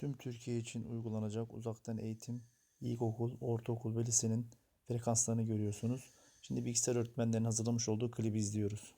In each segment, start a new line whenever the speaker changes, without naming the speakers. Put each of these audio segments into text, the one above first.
Tüm Türkiye için uygulanacak uzaktan eğitim, ilkokul, ortaokul ve lisenin frekanslarını görüyorsunuz. Şimdi bilgisayar öğretmenlerinin hazırlamış olduğu klibi izliyoruz.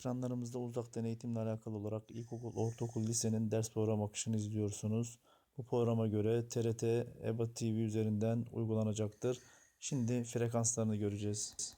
Ekranlarımızda uzaktan eğitimle alakalı olarak ilkokul, ortaokul, lisenin ders program akışını izliyorsunuz. Bu programa göre TRT, EBA TV üzerinden uygulanacaktır. Şimdi frekanslarını göreceğiz.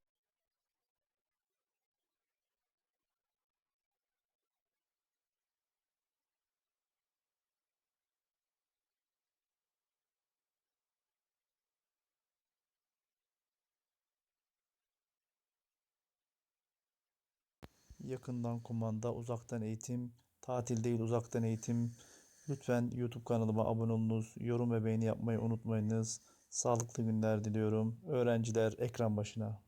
Yakından kumanda, uzaktan eğitim, tatil değil uzaktan eğitim. Lütfen YouTube kanalıma abone olunuz, yorum ve beğeni yapmayı unutmayınız. Sağlıklı günler diliyorum. Öğrenciler ekran başına.